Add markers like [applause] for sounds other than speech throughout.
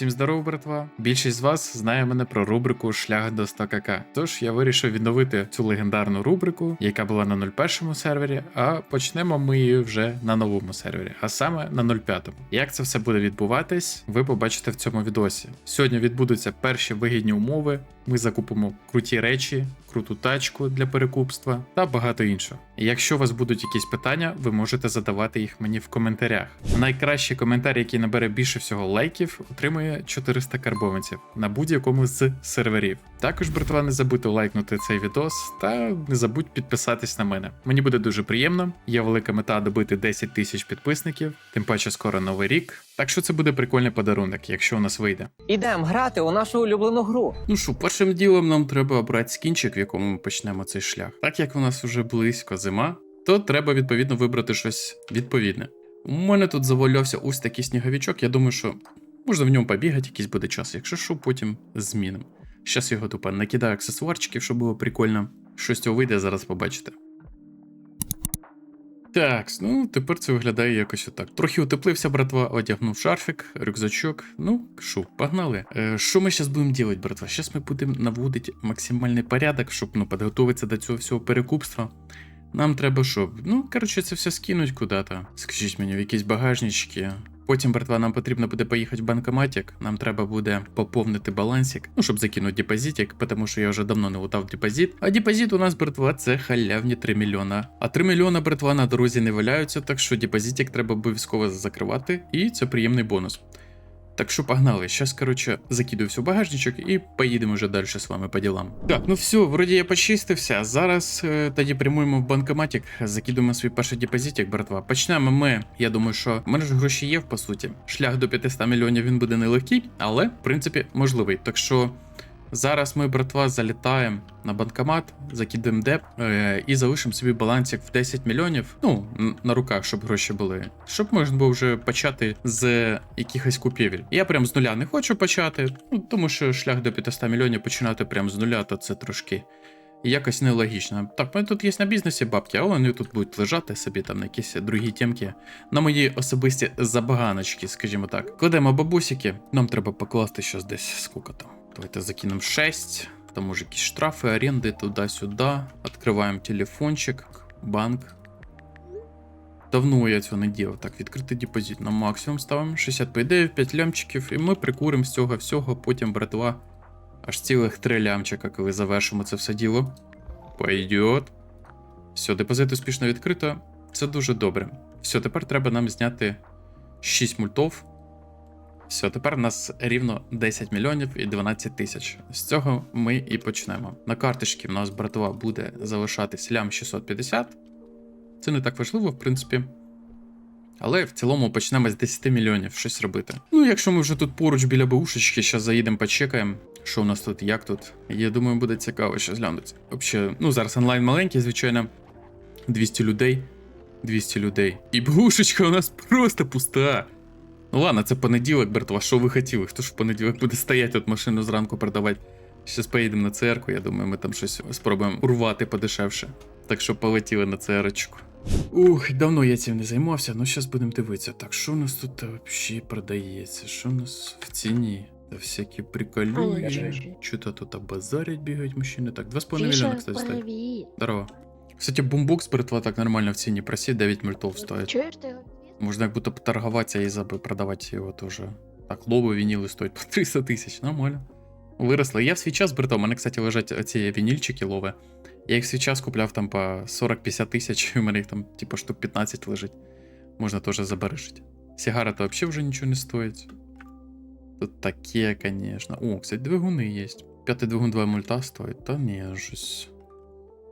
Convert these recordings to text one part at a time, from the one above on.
Всім здорово, братва. Більшість з вас знає мене про рубрику Шлях до 100 кк. Тож я вирішив відновити цю легендарну рубрику, яка була на 01 сервері, а почнемо ми її вже на новому сервері, а саме на 05. Як це все буде відбуватись, ви побачите в цьому відосі. Сьогодні відбудуться перші вигідні умови. Ми закупимо круті речі, круту тачку для перекупства та багато іншого. Якщо у вас будуть якісь питання, ви можете задавати їх мені в коментарях. Найкращий коментар, який набере більше всього лайків, отримує 400 карбованців на будь-якому з серверів. Також, братва, не забудьте лайкнути цей відос та не забудь підписатись на мене. Мені буде дуже приємно. Є велика мета добити 10 тисяч підписників, тим паче скоро новий рік. Так що це буде прикольний подарунок, якщо у нас вийде. Ідем грати у нашу улюблену гру. Ну що, першим ділом нам треба обрати скінчик, в якому ми почнемо цей шлях. Так як у нас вже близько зима, то треба відповідно вибрати щось відповідне. У мене тут завалявся ось такий сніговичок. Я думаю, що можна в ньому побігати, якийсь буде час, якщо що, потім змінимо. Щас його тупо накидаю аксесуарчиків, щоб було прикольно. Що з цього вийде, зараз побачите. Так, ну тепер це виглядає якось отак. Трохи утеплився, братва, одягнув шарфик, рюкзачок. Ну, що, погнали. Е, що ми зараз будемо робити, братва? Зараз ми будемо наводити максимальний порядок, щоб ну, підготуватися до цього всього перекупства. Нам треба що? Ну, коротше, це все скинуть куди-то. Скажіть мені, в якісь багажнички. Потім, братва, нам потрібно буде поїхати в банкоматик. Нам треба буде поповнити балансик, ну, щоб закинути депозитик, тому що я вже давно не лутав депозит. А депозит у нас, братва, це халявні 3 мільйона. А 3 мільйона, братва, на дорозі не валяються, так що депозитик треба обов'язково закривати, і це приємний бонус. Так що погнали. Зараз, коротше, закидаю в багажничок і поїдемо вже далі з вами по ділам. Так, ну все, вроді я почистився. Зараз е, тоді прямуємо в банкоматик, закидуємо свій перший депозитик, братва. Почнемо ми. Я думаю, що в мене ж гроші є, по суті. Шлях до 500 мільйонів він буде нелегкий, але в принципі можливий. Так що. Зараз ми, братва, залітаємо на банкомат, закидуємо деп е, і залишимо собі балансик в 10 мільйонів. Ну, на руках, щоб гроші були. Щоб можна було вже почати з якихось купівель. Я прям з нуля не хочу почати, ну тому що шлях до 500 мільйонів починати прям з нуля, то це трошки. Якось нелогічно. Так, мене тут є на бізнесі бабки, а вони тут будуть лежати собі там на якісь другі тємки. На мої особисті забаганочки, скажімо так. Кладемо бабусики, нам треба покласти щось десь скільки там. Давайте закинемо 6. Там може якісь штрафи, оренди туди-сюди. Відкриваємо телефончик, банк. Давно я цього не ділав. Так, відкритий депозит на максимум ставимо. 60 по 5 лямчиків, і ми прикуримо з цього всього, потім, братва, аж цілих 3 лямчика, коли завершимо це все діло. Пойдет. Все, депозит успішно відкрито. Це дуже добре. Все, тепер треба нам зняти 6 мультов. Все, тепер у нас рівно 10 мільйонів і 12 тисяч. З цього ми і почнемо. На карточці в нас, братва, буде залишатись лям 650. Це не так важливо, в принципі. Але в цілому почнемо з 10 мільйонів щось робити. Ну, якщо ми вже тут поруч біля бушечки, зараз заїдемо, почекаємо, що у нас тут, як тут. Я думаю, буде цікаво щось глянути. Взагалі, ну зараз онлайн маленький, звичайно. 200 людей. 200 людей. І бушечка у нас просто пуста. Ну ладно, це понеділок, братва, що ви хотіли? Хто ж в понеділок буде стояти от машину зранку продавати? Щас поїдемо на церкву, я думаю, ми там щось спробуємо урвати подешевше. Так що полетіли на церочку. Ух, давно я цим не займався, ну зараз будемо дивитися. Так, що у нас тут взагалі продається? Що у нас в ціні? Та всякі приколюги. Ой-ой-ой. Що-то тут базарять бігають мужчини. Так, 2,5 Фіша, мільйона, кстати, стоїть. Здорово. Кстати, бумбокс, братва, так нормально в ціні просить, 9 мультов стоїть. Чуєш ти? Можно как будто поторговаться и забы продавать его тоже. Так, лобы винилы стоят по 300 тысяч, нормально. Виросли. Я в свій час, брато, у мене, кстати, лежать ці вінільчики лови. Я їх в свій час купляв там по 40-50 тисяч, і у мене їх там, типу, штук 15 лежить. Можна теж забережити. Сигара то взагалі вже нічого не стоїть. Тут таке, конечно. О, кстати, двигуни є. П'ятий двигун 2 мульта стоїть. Та ні, щось.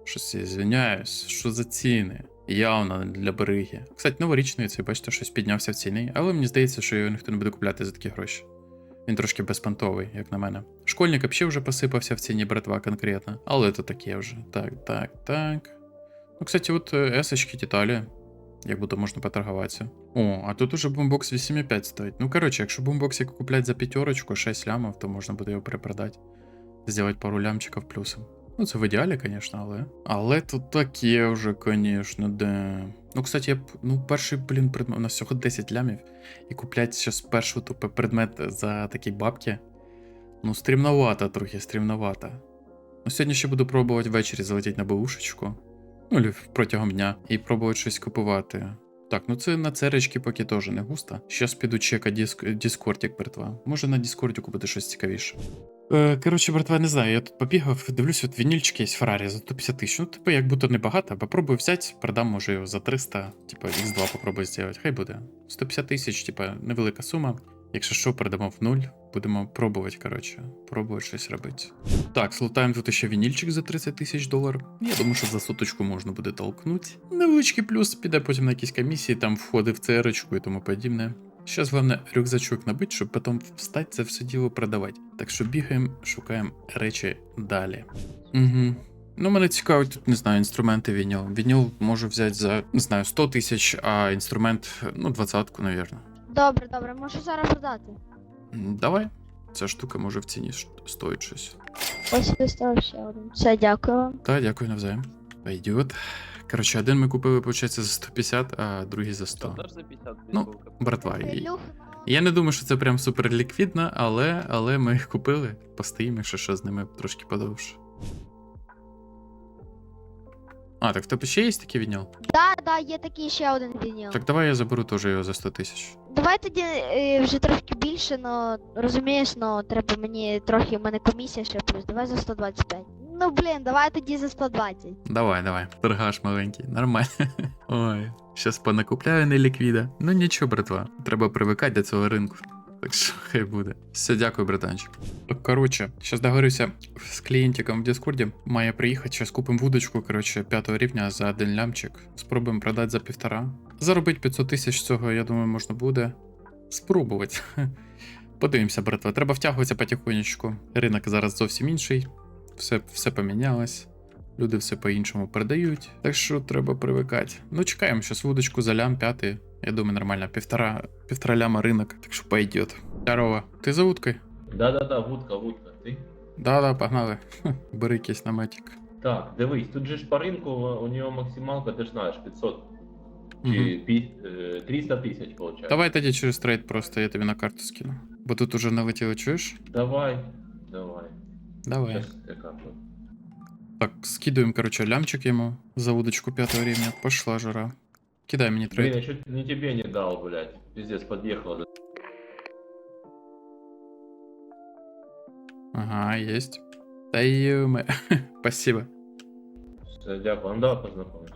Щось я звиняюсь. Що за ціни? Явно для береги. Кстати, новорічний цей, бачите, щось піднявся в ціні, але мені здається, що його ніхто не буде купляти за такі гроші. Він трошки безпантовий, як на мене. Школьник взагалі вже посипався в ціні братва конкретно. Але це таке вже. Так, так, так. Ну, кстати, от е, есочки деталі. Як будто можна поторгуватися. О, а тут уже бумбокс 8,5 стоїть. Ну, коротше, якщо бумбоксик куплять за п'ятерочку, 6 лямов, то можна буде його перепродати. Сделать пару лямчиков плюсом. Ну, це в ідеалі, звісно, але. Але тут таке вже, звісно, де. Ну, кстати, я б, ну, перший, блін, предмет, у нас всього 10 лямів, і куплять зараз першу тупо предмет за такі бабки. Ну, стрімновато трохи, стрімновато. Ну, сьогодні ще буду пробувати ввечері залетіти на бушечку. Ну, протягом дня, і пробувати щось купувати. Так, ну це на церечки поки теж не густо. Щас піду чекати диск... Як братва. Може на Діскорді купити щось цікавіше. Е, коротше, братва, не знаю, я тут побігав, дивлюсь, от вінільчики є Феррарі за 150 тисяч. Ну, типу, як будто небагато, попробую взяти, продам, може, його за 300, типа X2 попробую зробити. Хай буде. 150 тисяч, типа, невелика сума. Якщо що, передамо в нуль, будемо пробувати, коротше, пробувати щось робити. Так, слутаємо тут ще вінільчик за 30 тисяч доларів. Я думаю, що за соточку можна буде толкнути. Невеличкий плюс піде потім на якісь комісії, там входи в церочку і тому подібне. Зараз головне рюкзачок набити, щоб потім встати це все діло продавати. Так що бігаємо, шукаємо речі далі. Угу. Ну, мене цікавить тут, не знаю, інструменти вініл. Вініл можу взяти за, не знаю, 100 тисяч, а інструмент, ну, двадцятку, навірно. Добре, добре, можу зараз продати. М, Давай. Ця штука може в ціні ш- стоїть щось. Ось достав ще один. Все, дякую вам. Та, дякую навзаєм. Пойдет. Коротше, один ми купили, виходить, за 150, а другий за 100. Теж за 50 Ну, бутилка. Братва, і- я не думаю, що це прям супер ліквідно, але, але ми їх купили. Постоїмо, якщо що з ними трошки подовше. А, так в тебе ще є такий віднял? да, є такий ще один вініл. Так давай я заберу теж його за 100 тисяч. Давай тоді е, вже трошки більше, но розумієш, но треба мені трохи, в мене комісія ще плюс. Давай за 125. Ну блін, давай тоді за 120. Давай, давай. Торгаш маленький, нормально. [laughs] Ой, щас понакупляю неліквіда. Ну нічого, братва. Треба привикати до цього ринку. Так що хай буде. Все, дякую, братанчик. Коротше, зараз договорюся з клієнтиком в Дискорді. Має приїхати, зараз купимо вудочку, коротше, п'ятого рівня за один лямчик. Спробуємо продати за півтора. Заробити 500 тисяч цього, я думаю, можна буде. Спробувати. [laughs] Подивимося, братва. Треба втягуватися потихонечку. Ринок зараз зовсім інший. Все, все помінялось. Люди все по-іншому передають, так що треба привикати. Ну, чекаємо зараз вудочку за лям п'ятий. Я думаю, нормально, півтора, півтора ляма ринок, так що пойдет. Здорово. Ти за вудкою? Да-да-да, вудка, вудка. Ти? Да-да, погнали. Хм, [laughs] Бери якийсь наметик. Так, дивись, тут же ж по ринку у нього максималка, ти ж знаєш, 500 Угу. чи пі- е, 300 тисяч, виходить. Давай тоді через трейд просто я тобі на карту скину. Бо тут уже налетіло, чуєш? Давай, давай. Давай. Щас яка тут. Так, скидуємо, короче, лямчик йому за удочку п'ятого рівня. Пошла жара. Кидай мені Блин, трейд. я чуть не тебе не дал, блядь. Пиздец, подъехал. Ага, есть. Да ё [laughs] Спасибо. Все, дякую. Ну давай познакомимся.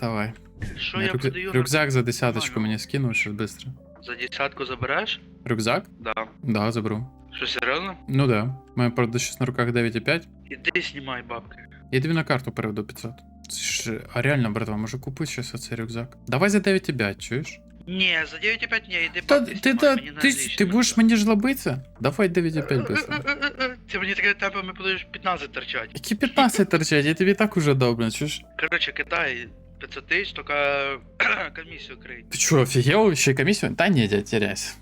Давай. Що я Рюк- продаю? Рюкзак за десяточку Нормально. мені скинув, щось быстро. За десятку забереш? Рюкзак? Да. Да, заберу. Що серйозно? Ну да. У мене, правда, щось на руках 9,5. Іди знімай бабки. Я тобі на карту переведу 500. Це ж, а реально, братва, може купити щось оцей рюкзак? Давай за 9,5, чуєш? Ні, за 9,5 ні, іди Та бабки ти, знімай, та, мені на ти, лічно ти будеш треба. мені жлобитися? Давай 9,5 быстро. Е-е-е-е, Ти мені таке темпами будеш 15 торчать. Які 15 торчать, я тобі і так уже добре, чуєш? Короче, кидай 500 тисяч, тільки [clears throat] комісію крий. Ти чо, офігел? Ще й комісію? Та ні, дядь, теряйся.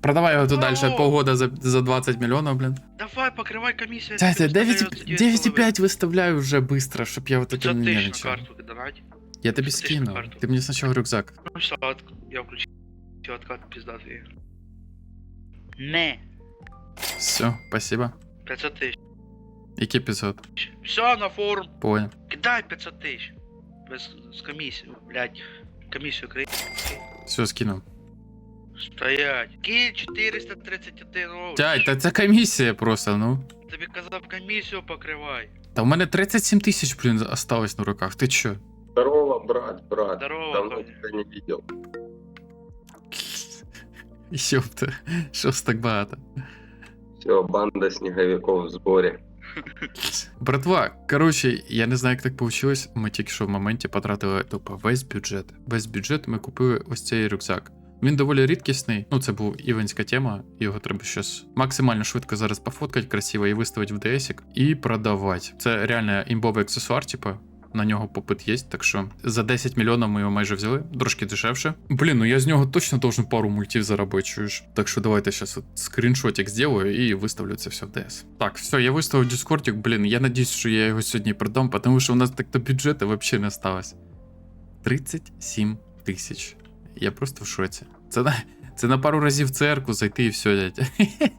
Продавай його тут Ну. далі полгода за, за 20 мільйонів, блін. Давай, покривай комісію. я Дядя, тобі 9 виставляю за 9,5 виставляю вже быстро, щоб я вот это не донать. Я тобі 500 тисяч на скину. Ти мені спочатку рюкзак. Ну все, от, я включив откат пиздатий. Не, Все, спасибо. 500 тисяч. Які 500? Все, на форум. Понял. Кидай 500 тисяч. Без з комісію, блядь. Комісію крий. Все, скинув. Стоять. Кіль 431 о, Дядь, та це комісія просто, ну. Тобі казав комісію покривай. Та в мене 37 тисяч, блін, осталось на руках. Ти чо? Здорово, брат, брат. Здорово, Давно тебя не видел. [laughs] Йопта, що ж так багато? Все, банда снеговиков в сборе. [laughs] Братва, коротше, я не знаю, як так вийшло. Ми тільки що в моменті потратили тупо весь бюджет. Весь бюджет ми купили ось цей рюкзак. Він доволі рідкісний. Ну, це був івенська тема. Його треба щось максимально швидко зараз пофоткати красиво і виставити в dsик і продавати. Це реально імбовий аксесуар, типу. На нього попит є, так що за 10 мільйонів ми його майже взяли, трошки дешевше. Блін, ну я з нього точно должен пару мультів заробити. Так що давайте зараз от скріншотик зроблю і виставлю це все в ДС. Так, все, я виставив дискортик, блін, я надіюсь, що я його сьогодні продам, тому що у нас так-то бюджету взагалі не сталося. 37 тисяч. Я просто в шоці. Це на, це на пару разів в церкву зайти і все, дядь. [laughs]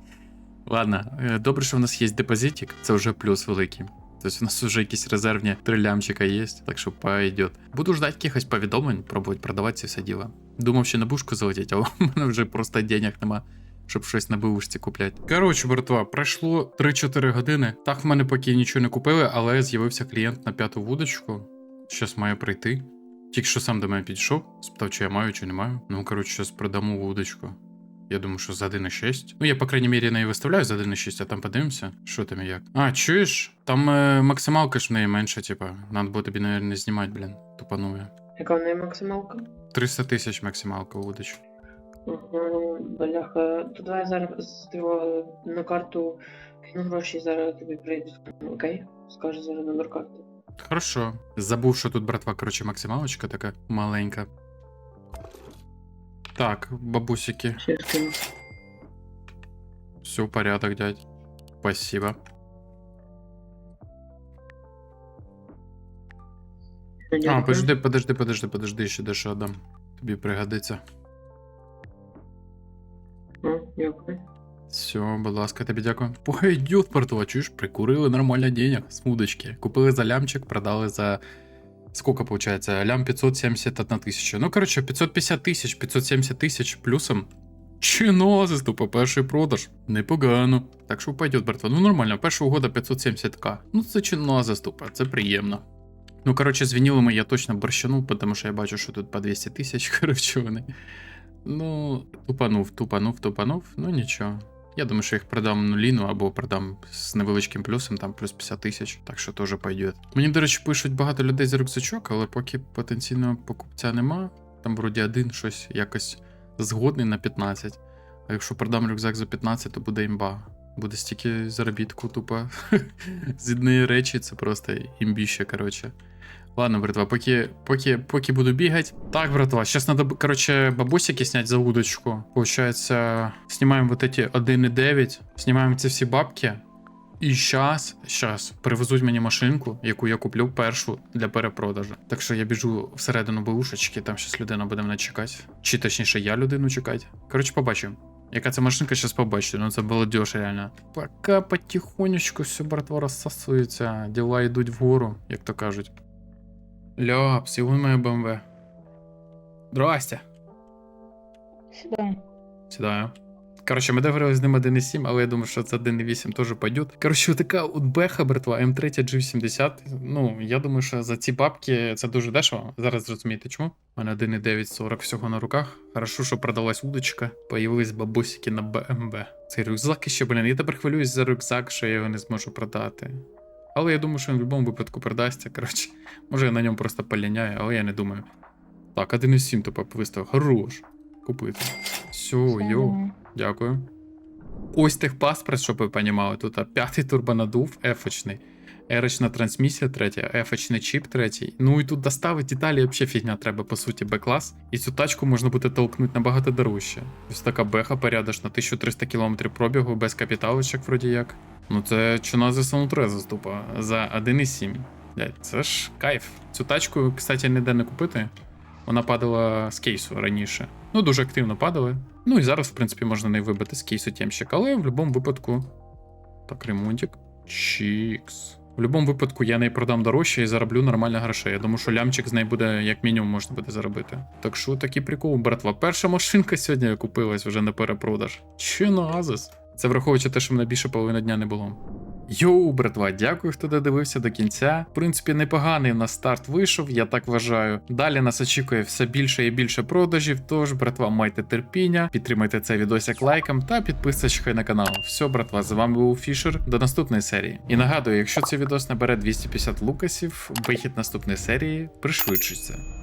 Ладно, е, добре, що в нас є депозитик, це вже плюс великий. Тобто у нас вже якісь резервні три є, так що пойдет. Буду ждать якихось повідомлень, пробувати продавати це все діло. Думав, ще на бушку залетіть, але у мене вже просто денег нема, щоб щось на бушці купляти. Коротше, братва, пройшло 3-4 години. Так в мене поки нічого не купили, але з'явився клієнт на п'яту вудочку. Щас має прийти. Тільки що сам до мене підійшов, спитав, чи я маю, чи не маю. Ну, коротше, зараз продамо вудочку. Я думаю, що за 1,6. Ну, я, по крайній мірі, неї виставляю за 1,6, а там подивимося, що там і як. А, чуєш? Там е, максималка ж в неї менша, типа. Надо було тобі, наверное, знімати, блін. Тупанує. Яка в неї максималка? 300 тисяч максималка вудочка. Ага, бляха. То давай зараз на карту кину гроші, зараз тобі прийду. Окей? Скажи зараз номер карти. Хорошо. Забув, що тут, братва, коротше, максималочка така маленька. Так, бабусики. Ще. Все в порядок, дядь. Спасибо. А, подожди, подожди, подожди, подожди, ще дещо дам. Тобі пригодиться. А, дякую. Все, будь ласка, тобі дякую. Пойдет, портова, чуєш, прикурили нормально денег з вудочки. Купили за лямчик, продали за. Сколько получается? Лям 571 тисяча. Ну, короче, 550 тисяч, 570 тисяч плюсом. Чинозис, тупо перший продаж. Непогано. Так що пойдет, братва. Ну нормально, першого года 570к. Ну це чинозис, тупо, це приємно. Ну, короче, з вінілами я точно борщанув, тому що я бачу, що тут по 200 тисяч, [laughs] короче, вони. Ну, тупанув, тупанув, тупанув, ну нічого. Я думаю, що їх продам нуліну або продам з невеличким плюсом, там плюс 50 тисяч, так що теж пойдет. Мені, до речі, пишуть багато людей за рюкзачок, але поки потенційного покупця нема, там вроді один щось якось згодний на 15. А якщо продам рюкзак за 15, то буде імба. Буде стільки заробітку, тупо. [laughs] З однієї речі це просто імбіще, коротше. Ладно, братва, поки, поки, поки буду бігать. Так, братва, сейчас надо, короче, бабусики снять за удочку. Получается, снимаем вот эти 1,9, снимаем ці всі бабки. І щас, щас, привезуть мені машинку, яку я куплю першу для перепродажу. Так що я біжу всередину бушечки, там щас людина буде мене чекати. Чи точніше, я людину чекати. Коротше, побачимо. Яка це машинка, щас побачите, ну це молодіж реально. Пока потихонечку все, братва, розсасується, діла йдуть вгору, як то кажуть. Ляп, сьогодні моє БМВ. Здрасте. Сюда. Сідаю. Коротше, ми договорились з ним 1.7, але я думаю, що це 1.8 теж пойдет. Коротше, така от беха, братва, М3 G70. Ну, я думаю, що за ці бабки це дуже дешево. Зараз зрозумієте чому. У мене 1.940 всього на руках. Хорошо, що продалась удочка. Появились бабусики на БМВ. Цей рюкзак ще, блін, я тепер хвилююсь за рюкзак, що я його не зможу продати. Але я думаю, що він в будь-якому випадку продасться. Коротше, може я на ньому просто поліняю, але я не думаю. Так, 1.7 тупо виставив. Хорош. Купити. Все, йоу. Дякую. Ось техпаспорт, щоб ви понімали. Тут п'ятий турбонадув, ефочний. Ерочна трансмісія третя, ефочний чіп третій. Ну і тут доставити деталі взагалі фігня треба, по суті, Б-клас. І цю тачку можна буде толкнути набагато дорожче. Ось така беха порядочна, 1300 км пробігу, без капіталочок, вроді як. Ну це чина за самотрезу тупо, за 1,7. Блядь, це ж кайф. Цю тачку, кстати, ніде не купити. Вона падала з кейсу раніше. Ну, дуже активно падали. Ну і зараз, в принципі, можна не вибити з кейсу тємщик, але в будь-якому випадку. Так, ремонтик. Чікс. В будь-якому випадку я неї продам дорожче і зароблю нормально грошей. Я думаю, що лямчик з неї буде, як мінімум, можна буде заробити. Так що такий прикол, братва. Перша машинка сьогодні купилась вже на перепродаж. Чи назис? Це враховуючи те, що мене більше половини дня не було. Йоу, братва, дякую, хто додивився до кінця. В принципі, непоганий на старт вийшов, я так вважаю. Далі нас очікує все більше і більше продажів. Тож, братва, майте терпіння, підтримайте цей відосик лайком та підписочкою на канал. Все, братва, з вами був Фішер. До наступної серії. І нагадую, якщо цей відос набере 250 лукасів, вихід наступної серії пришвидшиться.